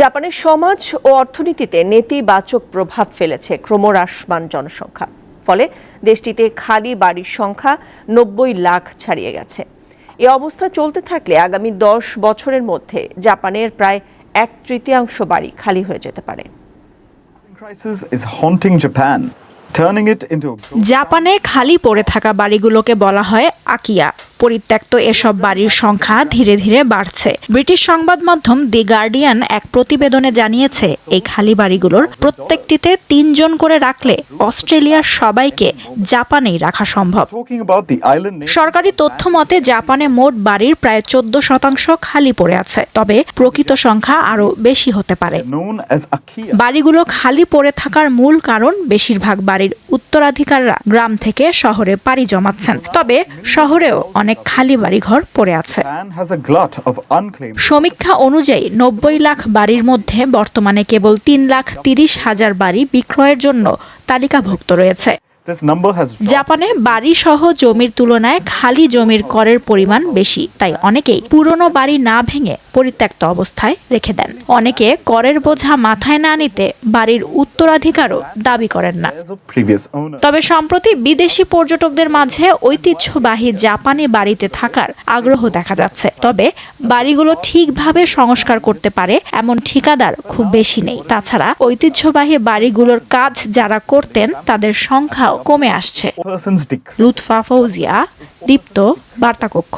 জাপানের সমাজ ও অর্থনীতিতে নেতিবাচক প্রভাব ফেলেছে ক্রমহ্রাসমান জনসংখ্যা। ফলে দেশটিতে খালি বাড়ির সংখ্যা নব্বই লাখ ছাড়িয়ে গেছে। এ অবস্থা চলতে থাকলে আগামী দশ বছরের মধ্যে জাপানের প্রায় এক তৃতীয়াংশ বাড়ি খালি হয়ে যেতে পারে। জাপানে খালি পড়ে থাকা বাড়িগুলোকে বলা হয় আকিয়া। পরিত্যক্ত এসব বাড়ির সংখ্যা ধীরে ধীরে বাড়ছে ব্রিটিশ সংবাদ মাধ্যম দি গার্ডিয়ান এক প্রতিবেদনে জানিয়েছে এই খালি বাড়িগুলোর প্রত্যেকটিতে তিনজন করে রাখলে অস্ট্রেলিয়ার সবাইকে জাপানেই রাখা সম্ভব. সরকারি তথ্য মতে জাপানে মোট বাড়ির প্রায় চোদ্দ শতাংশ খালি পড়ে আছে তবে প্রকৃত সংখ্যা আরও বেশি হতে পারে. বাড়িগুলো খালি পড়ে থাকার মূল কারণ বেশিরভাগ বাড়ির উত্তরাধিকাররা গ্রাম থেকে শহরে পাড়ি জমাচ্ছেন তবে শহরেও অনেক খালি বাড়িঘর পড়ে আছে। সমীক্ষা অনুযায়ী নব্বই লাখ বাড়ির মধ্যে বর্তমানে কেবল তিন লাখ তিরিশ হাজার বাড়ি বিক্রয়ের জন্য তালিকাভুক্ত রয়েছে। জাপানে বাড়ি সহ জমির তুলনায় খালি জমির করের পরিমাণ বেশি তাই অনেকেই পুরনো বাড়ি না ভেঙে পরিত্যক্ত অবস্থায় রেখে দেন। অনেকে করের বোঝা মাথায় না নিতে বাড়ির উত্তরাধিকারও দাবি করেন না. তবে সম্প্রতি বিদেশি পর্যটকদের মাঝে ঐতিহ্যবাহী জাপানি বাড়িতে থাকার আগ্রহ দেখা যাচ্ছে। তবে বাড়িগুলো ঠিকভাবে সংস্কার করতে পারে এমন ঠিকাদার খুব বেশি নেই। তাছাড়া ঐতিহ্যবাহী বাড়িগুলোর কাজ যারা করতেন তাদের সংখ্যাও কমে আসছে। লুৎফা ফৌজিয়া দীপ্ত বার্তাকক্ষ।